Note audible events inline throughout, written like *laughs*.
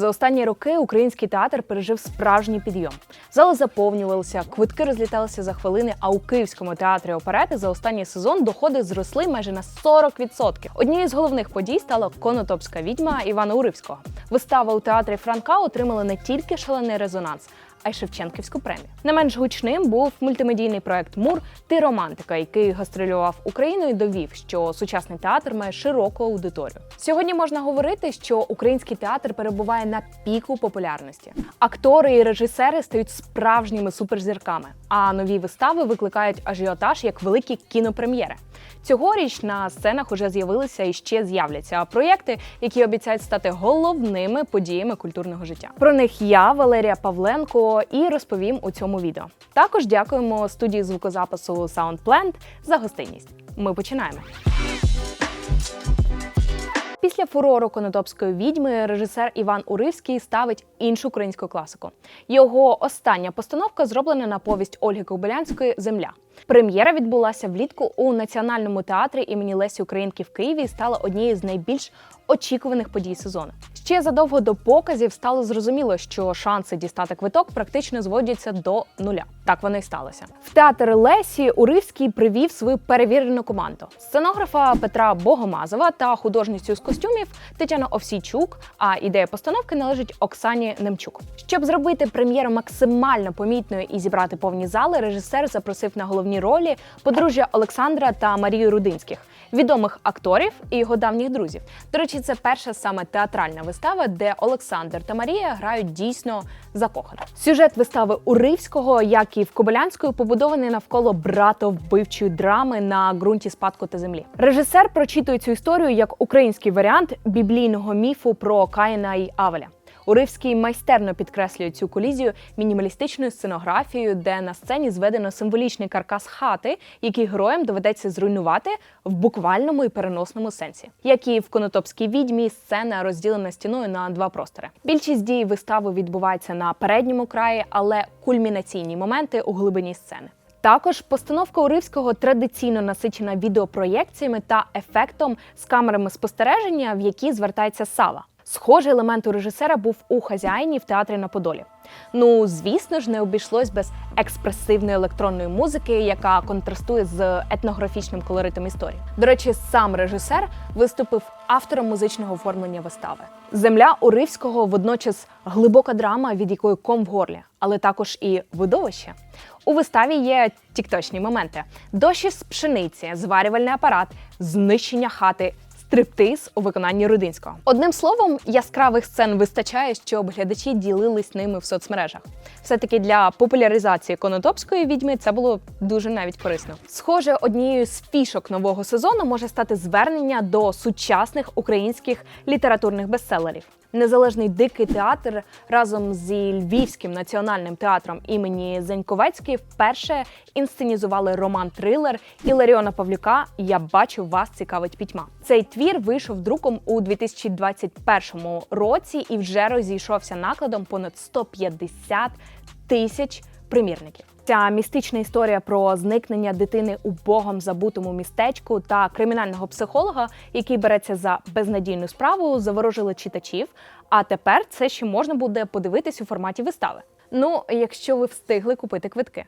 За останні роки український театр пережив справжній підйом. Зали заповнювалися, квитки розліталися за хвилини. А у Київському театрі оперети за останній сезон доходи зросли майже на 40%. Однією з головних подій стала конотопська відьма Івана Уривського. Вистава у театрі Франка отримала не тільки шалений резонанс. А й Шевченківську премію. Не менш гучним був мультимедійний проект Мур Ти романтика, який гастролював Україною, і довів, що сучасний театр має широку аудиторію. Сьогодні можна говорити, що український театр перебуває на піку популярності. Актори і режисери стають справжніми суперзірками, а нові вистави викликають ажіотаж як великі кінопрем'єри. Цьогоріч на сценах уже з'явилися і ще з'являться проєкти, які обіцяють стати головними подіями культурного життя. Про них я, Валерія Павленко, і розповім у цьому відео. Також дякуємо студії звукозапису SoundPlant за гостинність. Ми починаємо. Після фурору конотопської відьми режисер Іван Уривський ставить іншу українську класику. Його остання постановка зроблена на повість Ольги Кобилянської Земля. Прем'єра відбулася влітку у Національному театрі імені Лесі Українки в Києві і стала однією з найбільш очікуваних подій сезону. Ще задовго до показів стало зрозуміло, що шанси дістати квиток практично зводяться до нуля. Так воно й сталося. В театр Лесі Уривський привів свою перевірену команду: сценографа Петра Богомазова та художницю з костюмів Тетяна Овсійчук. А ідея постановки належить Оксані Немчук. Щоб зробити прем'єру максимально помітною і зібрати повні зали, режисер запросив на головні ролі подружжя Олександра та Марію Рудинських, відомих акторів і його давніх друзів. До речі, це перша саме театральна вистава, де Олександр та Марія грають дійсно закохано. Сюжет вистави Уривського, як і в Кобилянської, побудований навколо братовбивчої драми на ґрунті спадку та землі. Режисер прочитує цю історію як український варіант біблійного міфу про Каїна і Авеля. Уривський майстерно підкреслює цю колізію мінімалістичною сценографією, де на сцені зведено символічний каркас хати, який героям доведеться зруйнувати в буквальному і переносному сенсі. Як і в конотопській відьмі, сцена розділена стіною на два простори. Більшість дій вистави відбувається на передньому краї, але кульмінаційні моменти у глибині сцени. Також постановка Уривського традиційно насичена відеопроєкціями та ефектом з камерами спостереження, в які звертається сала. Схожий елемент у режисера був у хазяїні в театрі на Подолі. Ну, звісно ж, не обійшлось без експресивної електронної музики, яка контрастує з етнографічним колоритом історії. До речі, сам режисер виступив автором музичного оформлення вистави. Земля Уривського водночас глибока драма, від якої ком в горлі, але також і видовище. У виставі є тікточні моменти: дощ із пшениці, зварювальний апарат, знищення хати. Стриптиз у виконанні Рудинського. Одним словом, яскравих сцен вистачає, щоб глядачі ділились ними в соцмережах. Все-таки для популяризації конотопської відьми це було дуже навіть корисно. Схоже, однією з фішок нового сезону може стати звернення до сучасних українських літературних бестселерів. Незалежний дикий театр разом зі Львівським національним театром імені Зеньковецької вперше інсценізували роман трилер Іларіона Павлюка Я бачу вас цікавить пітьма. Цей твір вийшов друком у 2021 році і вже розійшовся накладом понад 150 тисяч примірників. Ця містична історія про зникнення дитини у богом забутому містечку та кримінального психолога, який береться за безнадійну справу, заворожили читачів. А тепер це ще можна буде подивитись у форматі вистави. Ну, якщо ви встигли купити квитки.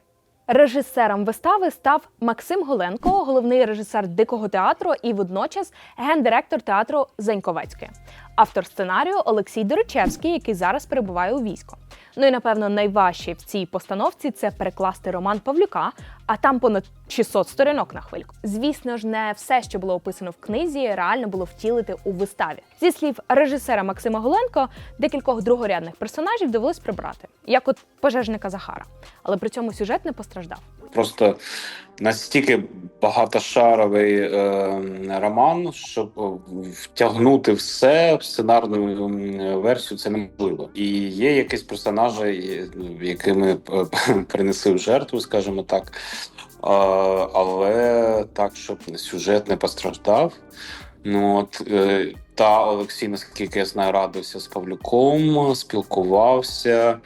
Режисером вистави став Максим Голенко, головний режисер дикого театру і водночас гендиректор театру Зеньковецької. Автор сценарію Олексій Доричевський, який зараз перебуває у війську. Ну і напевно найважче в цій постановці це перекласти роман Павлюка, а там понад 600 сторінок на хвильку. Звісно ж, не все, що було описано в книзі, реально було втілити у виставі. Зі слів режисера Максима Голенко, декількох другорядних персонажів довелось прибрати, як от пожежника Захара. Але при цьому сюжет не постраждав. Просто настільки багатошаровий е, роман, щоб втягнути все в сценарну версію, це неможливо. І є якісь персонажі, якими е, *laughs* принесли в жертву, скажімо так. Е, але так, щоб сюжет не постраждав. Ну от е, та Олексій, наскільки я знаю, радився з Павлюком, спілкувався.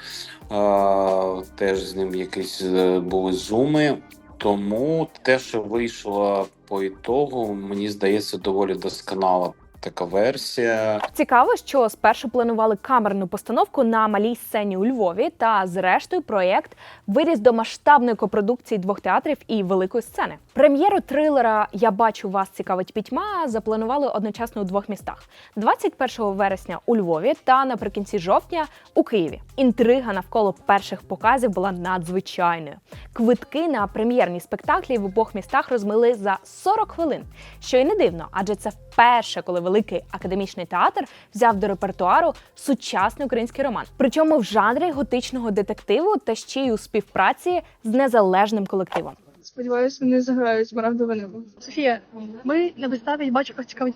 Е, теж з ним якісь е, були зуми. Тому те, що вийшло по ітогу, мені здається, доволі досконало. така версія. Цікаво, що спершу планували камерну постановку на малій сцені у Львові, та зрештою проєкт виріс до масштабної копродукції двох театрів і великої сцени. Прем'єру трилера Я бачу вас цікавить пітьма запланували одночасно у двох містах: 21 вересня у Львові та наприкінці жовтня у Києві. Інтрига навколо перших показів була надзвичайною. Квитки на прем'єрні спектаклі в обох містах розмили за 40 хвилин. Що й не дивно, адже це вперше, коли великий академічний театр взяв до репертуару сучасний український роман, причому в жанрі готичного детективу та ще й у співпраці з незалежним колективом. Сподіваюсь, вони заграють марандове небо. Софія, ми на виставі бачу цікаві.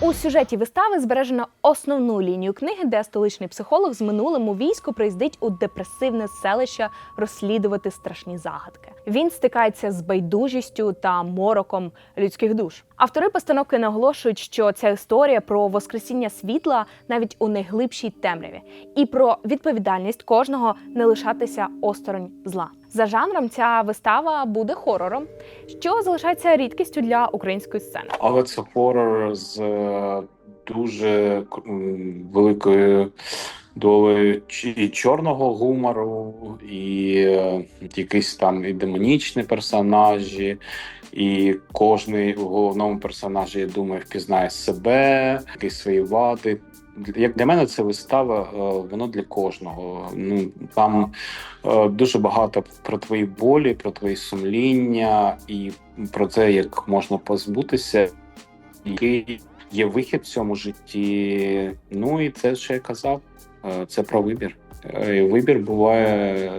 У сюжеті вистави збережено основну лінію книги, де столичний психолог з минулим у війську приїздить у депресивне селище розслідувати страшні загадки. Він стикається з байдужістю та мороком людських душ. Автори постановки наголошують, що ця історія про воскресіння світла навіть у найглибшій темряві, і про відповідальність кожного не лишатися осторонь зла. За жанром ця вистава буде хорором, що залишається рідкістю для української сцени. Але це хорор з е, дуже великою долею і чорного гумору, і е, якісь там і демонічні персонажі, і кожний у головному персонажі, я думаю, впізнає себе, якісь свої вади. Як для мене це вистава, е, воно для кожного. Ну там е, дуже багато про твої болі, про твої сумління і про те, як можна позбутися, який є вихід в цьому житті. Ну і це, що я казав, це про вибір. Е, і Вибір буває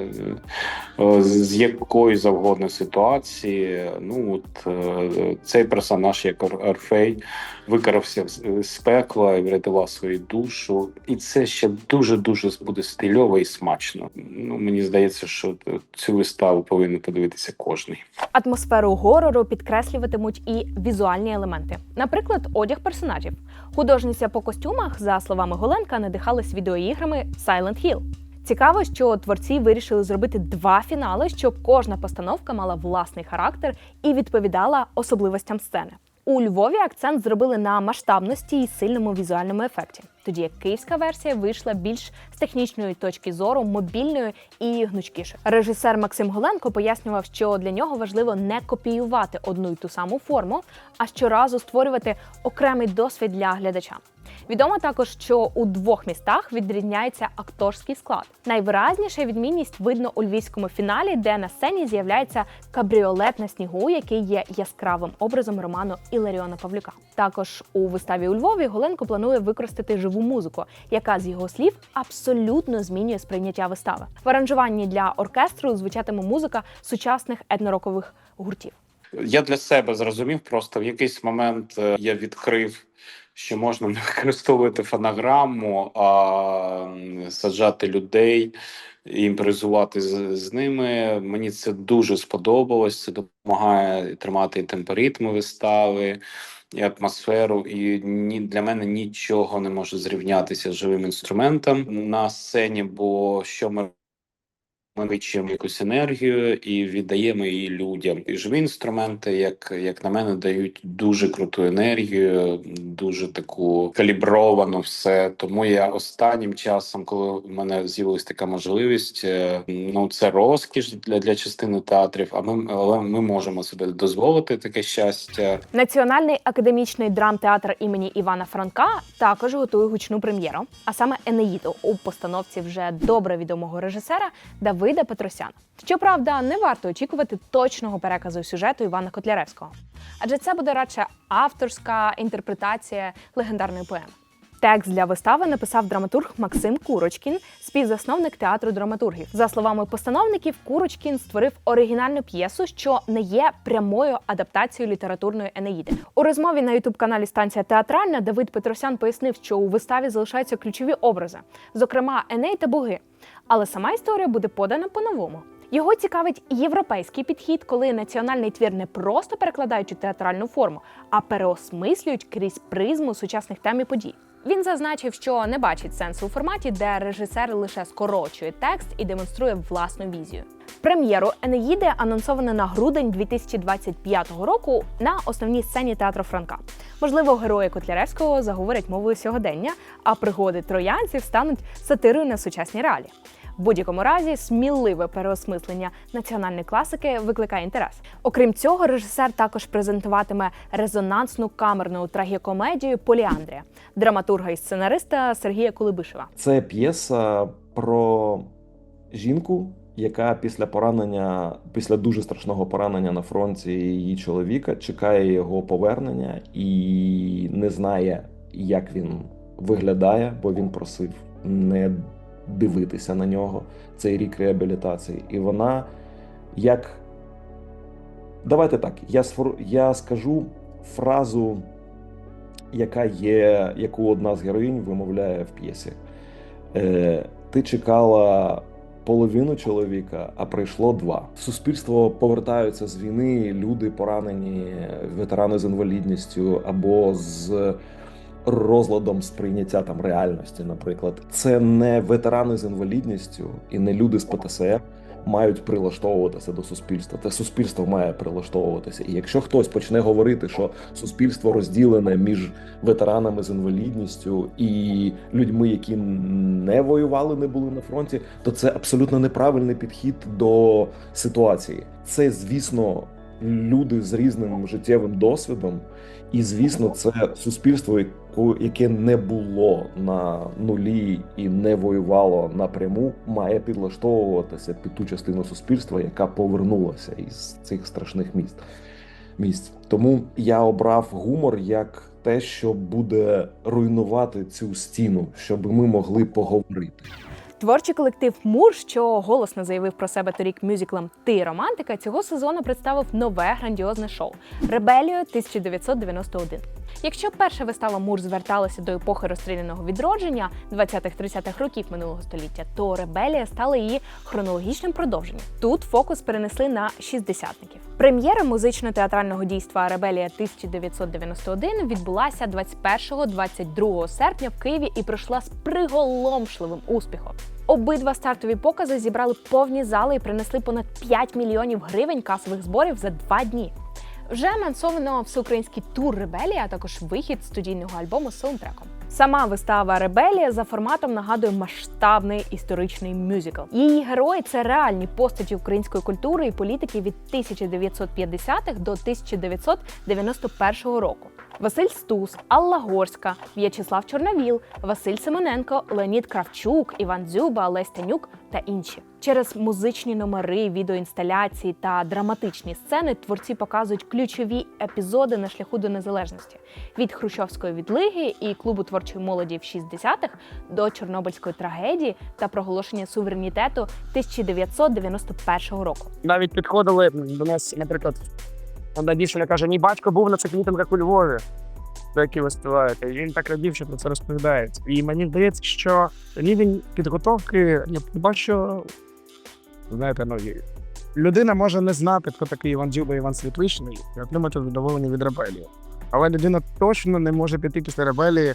е, з якої завгодно ситуації. Ну от е, цей персонаж, як Ор- Орфей, викарався з пекла і врятував свою душу. І це ще дуже дуже буде стильово і смачно. Ну мені здається, що цю виставу повинен подивитися кожний. Атмосферу горору підкреслюватимуть і візуальні елементи, наприклад, одяг персонажів. Художниця по костюмах, за словами Голенка, надихалась відеоіграми Silent Hill. Цікаво, що творці вирішили зробити два фінали, щоб кожна постановка мала власний характер і відповідала особливостям сцени. У Львові акцент зробили на масштабності і сильному візуальному ефекті, тоді як київська версія вийшла більш з технічної точки зору, мобільною і гнучкішою. Режисер Максим Голенко пояснював, що для нього важливо не копіювати одну й ту саму форму, а щоразу створювати окремий досвід для глядача. Відомо також, що у двох містах відрізняється акторський склад. Найвиразніша відмінність видно у львівському фіналі, де на сцені з'являється кабріолет на снігу, який є яскравим образом роману Іларіона Павлюка. Також у виставі у Львові Голенко планує використати живу музику, яка з його слів абсолютно змінює сприйняття вистави. В аранжуванні для оркестру звучатиме музика сучасних етнорокових гуртів. Я для себе зрозумів, просто в якийсь момент е, я відкрив, що можна *laughs* використовувати фонограму, а саджати людей, імпровізувати з, з ними. Мені це дуже сподобалось. Це допомагає тримати темпоритми вистави. І атмосферу, і ні для мене нічого не може зрівнятися з живим інструментом на сцені. Бо що ми ми вичуємо якусь енергію і віддаємо її людям. І живі інструменти, як, як на мене, дають дуже круту енергію, дуже таку калібровану все. Тому я останнім часом, коли в мене з'явилась така можливість, е, ну це розкіш для, для частини театрів. А ми але ми можемо себе дозволити таке щастя. Національний академічний драмтеатр імені Івана Франка також готує гучну прем'єру, а саме Енеїду у постановці вже добре відомого режисера Давида Петросяна. Щоправда, не варто очікувати точного переказу сюжету Івана Котляревського, адже це буде радше авторська інтерпретація легендарної поеми. Текст для вистави написав драматург Максим Курочкін, співзасновник театру драматургів. За словами постановників, Курочкін створив оригінальну п'єсу, що не є прямою адаптацією літературної Енеїди. У розмові на ютуб-каналі Станція Театральна Давид Петросян пояснив, що у виставі залишаються ключові образи, зокрема Еней та боги. Але сама історія буде подана по-новому. Його цікавить європейський підхід, коли національний твір не просто перекладають у театральну форму, а переосмислюють крізь призму сучасних тем і подій. Він зазначив, що не бачить сенсу у форматі, де режисер лише скорочує текст і демонструє власну візію. Прем'єру Енеїди анонсовано на грудень 2025 року на основній сцені театру Франка. Можливо, герої Котляревського заговорять мовою сьогодення, а пригоди троянців стануть сатирою на сучасні реалії. В будь-якому разі сміливе переосмислення національної класики викликає інтерес. Окрім цього, режисер також презентуватиме резонансну камерну трагікомедію Поліандрія драматурга і сценариста Сергія Кулебишева. Це п'єса про жінку, яка після поранення, після дуже страшного поранення на фронті її чоловіка, чекає його повернення і не знає, як він виглядає, бо він просив не дивитися на нього цей рік реабілітації. І вона як. Давайте так, я, сфор... я скажу фразу, яка є, яку одна з героїнь вимовляє в п'єсі. Е, ти чекала половину чоловіка, а прийшло два. Суспільство повертаються з війни люди поранені, ветерани з інвалідністю або з розладом сприйняття там реальності. Наприклад, це не ветерани з інвалідністю і не люди з ПТСР. Мають прилаштовуватися до суспільства. Те суспільство має прилаштовуватися. І якщо хтось почне говорити, що суспільство розділене між ветеранами з інвалідністю і людьми, які не воювали, не були на фронті, то це абсолютно неправильний підхід до ситуації. Це, звісно, люди з різним життєвим досвідом, і звісно, це суспільство, яке не було на нулі і не воювало напряму, має підлаштовуватися під ту частину суспільства, яка повернулася із цих страшних міст місць. Тому я обрав гумор як те, що буде руйнувати цю стіну, щоб ми могли поговорити. Творчий колектив Мур, що голосно заявив про себе торік мюзиклом Ти романтика, цього сезону представив нове грандіозне шоу Ребелію 1991. Якщо перша вистава Мур зверталася до епохи розстріляного відродження 20-30-х років минулого століття, то Ребелія стала її хронологічним продовженням. Тут фокус перенесли на шістдесятників. Прем'єра музично-театрального дійства Ребелія 1991 відбулася 21-22 серпня в Києві і пройшла з приголомшливим успіхом. Обидва стартові покази зібрали повні зали і принесли понад 5 мільйонів гривень касових зборів за два дні. Вже анонсовано всеукраїнський тур Ребелія, а також вихід студійного альбому з саундтреком. Сама вистава Ребелія за форматом нагадує масштабний історичний мюзикл. Її герої це реальні постаті української культури і політики від 1950-х до 1991 року. Василь Стус, Алла Горська, В'ячеслав Чорновіл, Василь Симоненко, Леонід Кравчук, Іван Дзюба, Олесь Танюк та інші. Через музичні номери, відеоінсталяції та драматичні сцени творці показують ключові епізоди на шляху до незалежності від хрущовської відлиги і клубу творчої молоді в 60-х до чорнобильської трагедії та проголошення суверенітету 1991 року. навіть підходили до нас, наприклад, одна дівчина каже: мій батько був на цих мітингах у Львові, про які ви співаєте. І він так радів, що про це розповідають. І мені здається, що рівень підготовки, я бачу, знаєте, ну, і людина може не знати, хто такий Іван Дзюба, Іван Світличний, і отримати задоволення від ребелії. Але людина точно не може піти після ребелії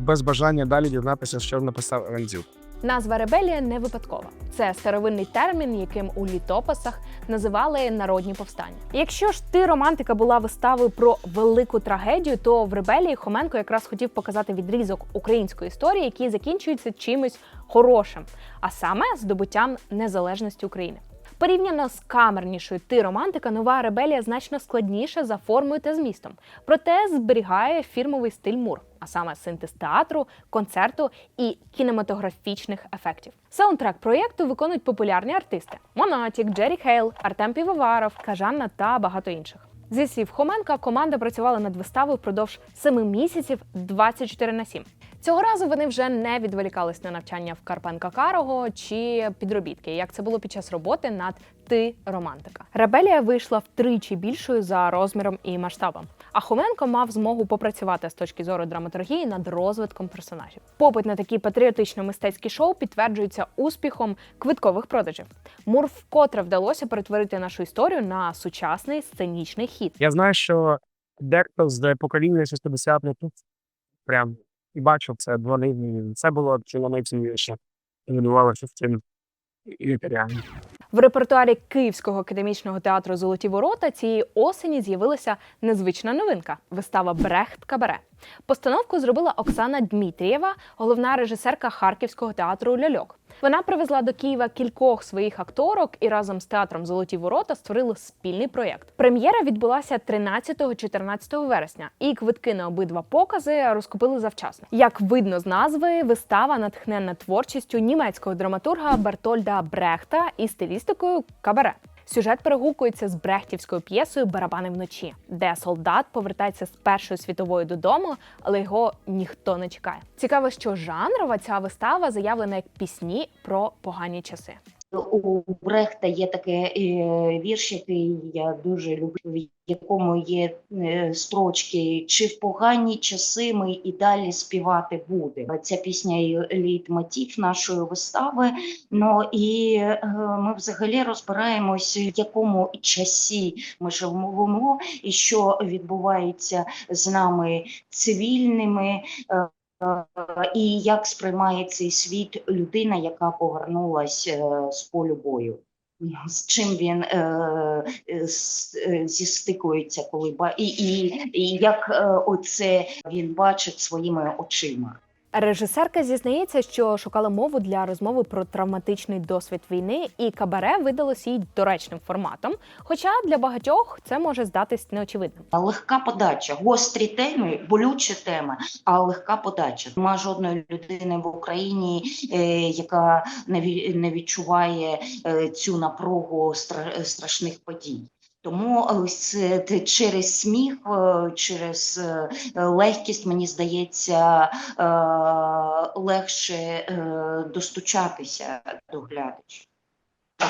без бажання далі дізнатися, що написав Іван Дзюба. Назва ребелія не випадкова. Це старовинний термін, яким у літописах називали народні повстання. Якщо ж ти романтика була виставою про велику трагедію, то в ребелії Хоменко якраз хотів показати відрізок української історії, який закінчується чимось хорошим, а саме здобуттям незалежності України. Порівняно з камернішою ти романтика, нова ребелія значно складніша за формою та змістом, проте зберігає фірмовий стиль мур, а саме синтез театру, концерту і кінематографічних ефектів. Саундтрек проєкту виконують популярні артисти: Монатік, Джері Хейл, Артем Півоваров, Кажанна та багато інших. Зі слів Хоменка, команда працювала над виставою впродовж 7 місяців 24 на 7. Цього разу вони вже не відволікались на навчання в Карпенка Карого чи підробітки, як це було під час роботи над Ти романтика. Ребелія вийшла втричі більшою за розміром і масштабом. А Хоменко мав змогу попрацювати з точки зору драматургії над розвитком персонажів. Попит на такі патріотично-мистецькі шоу підтверджується успіхом квиткових продажів. Мур вкотре вдалося перетворити нашу історію на сучасний сценічний хід. Я знаю, що дехто з покоління 60-х прям і бачив це, дзвонив. Це було чого ще Відбувалося в цим лікаря. В репертуарі Київського академічного театру Золоті ворота цієї осені з'явилася незвична новинка вистава Брехт Кабаре. Постановку зробила Оксана Дмитрієва, головна режисерка Харківського театру Льольок. Вона привезла до Києва кількох своїх акторок і разом з театром Золоті ворота створили спільний проєкт. Прем'єра відбулася 13-14 вересня, і квитки на обидва покази розкупили завчасно. Як видно з назви, вистава натхненна творчістю німецького драматурга Бертольда Брехта і стилістикою кабаре. Сюжет перегукується з брехтівською п'єсою Барабани вночі, де солдат повертається з Першої світової додому, але його ніхто не чекає. Цікаво, що жанрова ця вистава заявлена як пісні про погані часи. У Брехта є таке е, вірш, який я дуже люблю, в якому є е, строчки Чи в погані часи ми і далі співати будемо. Ця пісня є лейтмотив нашої вистави. Ну і е, ми взагалі розбираємось, в якому часі ми живемо, і що відбувається з нами цивільними. Е, І як сприймає цей світ людина, яка повернулась е, з полю бою? З чим він е, е, зістикується, коли ба і, і, і як оце він бачить своїми очима? Режисерка зізнається, що шукала мову для розмови про травматичний досвід війни, і кабаре видалось їй доречним форматом. Хоча для багатьох це може здатись неочевидним. Легка подача, гострі теми, болючі теми, а легка подача. Нема жодної людини в Україні, е, яка не, відчуває е, цю напругу стра- страшних подій. Тому через сміх, е, через е, легкість, мені здається, е, легше достучатися до глядача,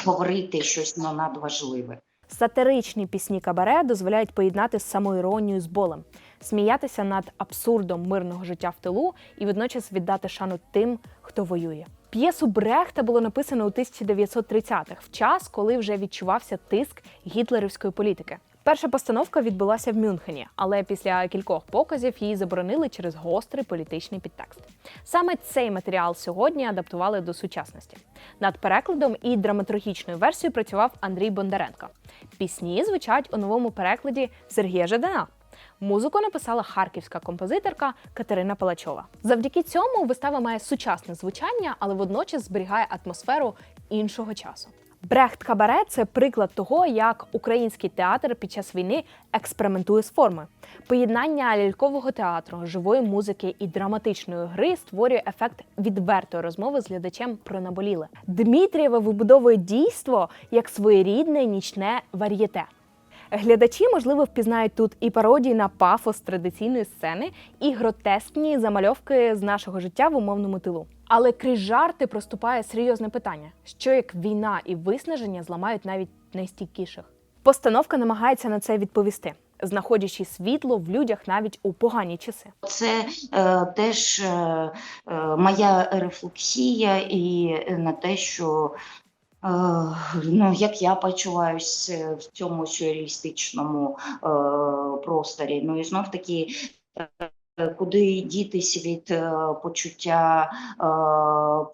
говорити щось ну, надважливе. Сатиричні пісні кабаре дозволяють поєднати самоіронію з болем, сміятися над абсурдом мирного життя в тилу і водночас віддати шану тим, хто воює. П'єсу Брехта було написано у 1930-х, в час, коли вже відчувався тиск гітлерівської політики. Перша постановка відбулася в Мюнхені, але після кількох показів її заборонили через гострий політичний підтекст. Саме цей матеріал сьогодні адаптували до сучасності. Над перекладом і драматургічною версією працював Андрій Бондаренко. Пісні звучать у новому перекладі Сергія Жадана. Музику написала харківська композиторка Катерина Палачова. Завдяки цьому вистава має сучасне звучання, але водночас зберігає атмосферу іншого часу. Брехт Кабаре це приклад того, як український театр під час війни експериментує з форми. Поєднання лялькового театру, живої музики і драматичної гри створює ефект відвертої розмови з глядачем про наболіле. Дмитрієва вибудовує дійство як своєрідне нічне вар'єте. Глядачі, можливо, впізнають тут і пародії на пафос традиційної сцени, і гротескні замальовки з нашого життя в умовному тилу. Але крізь жарти проступає серйозне питання: що як війна і виснаження зламають навіть найстійкіших? Постановка намагається на це відповісти, знаходячи світло в людях навіть у погані часи. Це е, теж е, е, моя рефлексія і на те, що ну, як я почуваюся в цьому сюрреалістичному е, просторі. Ну і знов таки. е, Куди дітись від е, почуття е,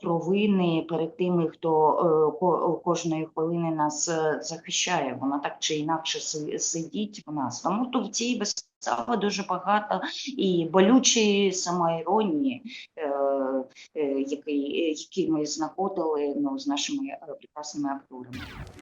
провини перед тими, хто е, ко- кожної хвилини нас е, захищає? Вона так чи інакше си- сидіть в нас. Тому то в цій виставі дуже багато і болючої самоіронії, е, е, який, який ми знаходили ну, з нашими е, прекрасними акторами.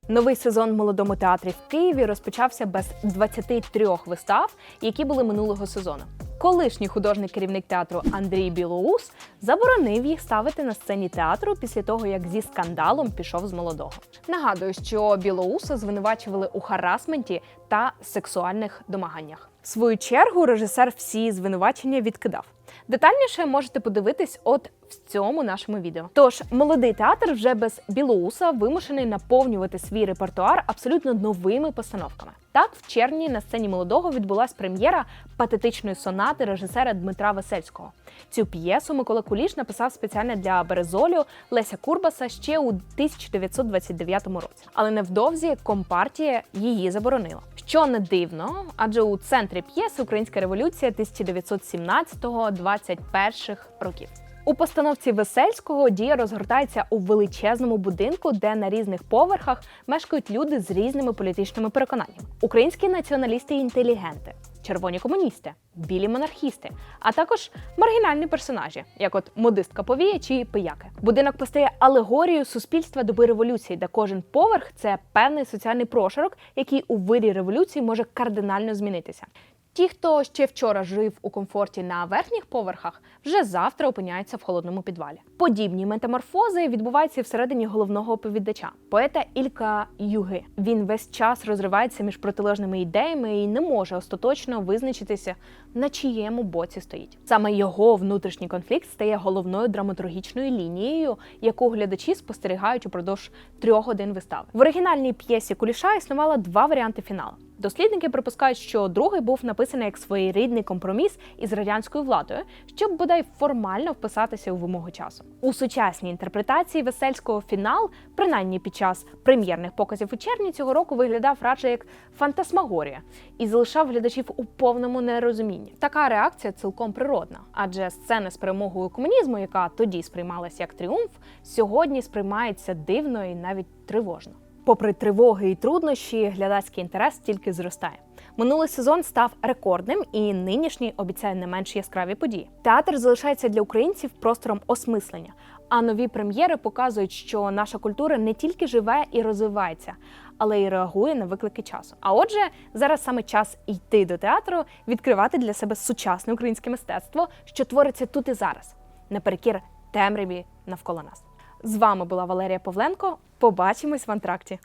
Новий сезон молодому театрі в Києві розпочався без 23 вистав, які були минулого сезону. Колишній художник керівник театру Андрій Білоус заборонив їх ставити на сцені театру після того, як зі скандалом пішов з молодого. Нагадую, що Білоуса звинувачували у харасменті та сексуальних домаганнях. Свою чергу режисер всі звинувачення відкидав. Детальніше можете подивитись от в цьому нашому відео. Тож молодий театр вже без Білоуса вимушений наповнювати свій репертуар абсолютно новими постановками. Так, в червні на сцені молодого відбулась прем'єра патетичної сонати режисера Дмитра Весельського. Цю п'єсу Микола Куліш написав спеціально для Березолю Леся Курбаса ще у 1929 році. Але невдовзі компартія її заборонила. Що не дивно, адже у центрі п'єси Українська революція 1917-21 років. У постановці Весельського дія розгортається у величезному будинку, де на різних поверхах мешкають люди з різними політичними переконаннями: українські націоналісти і інтелігенти, червоні комуністи, білі монархісти, а також маргінальні персонажі, як от модистка повія чи пияки. Будинок постає алегорією суспільства доби революції, де кожен поверх це певний соціальний прошарок, який у вирі революції може кардинально змінитися. Ті, хто ще вчора жив у комфорті на верхніх поверхах, вже завтра опиняються в холодному підвалі. Подібні метаморфози відбуваються всередині головного оповідача, поета Ілька Юги. Він весь час розривається між протилежними ідеями і не може остаточно визначитися, на чиєму боці стоїть. Саме його внутрішній конфлікт стає головною драматургічною лінією, яку глядачі спостерігають упродовж трьох годин вистави. В оригінальній п'єсі Куліша існувало два варіанти фіналу. Дослідники припускають, що другий був написаний як своєрідний компроміс із радянською владою, щоб бодай формально вписатися у вимоги часу. У сучасній інтерпретації весельського фінал, принаймні під час прем'єрних показів у червні цього року, виглядав радше як фантасмагорія і залишав глядачів у повному нерозумінні. Така реакція цілком природна, адже сцена з перемогою комунізму, яка тоді сприймалася як тріумф, сьогодні сприймається дивно і навіть тривожно. Попри тривоги і труднощі, глядацький інтерес тільки зростає. Минулий сезон став рекордним, і нинішній обіцяє не менш яскраві події. Театр залишається для українців простором осмислення. А нові прем'єри показують, що наша культура не тільки живе і розвивається, але й реагує на виклики часу. А отже, зараз саме час йти до театру, відкривати для себе сучасне українське мистецтво, що твориться тут і зараз, наперекір темряві навколо нас. З вами була Валерія Павленко. Побачимось в антракті.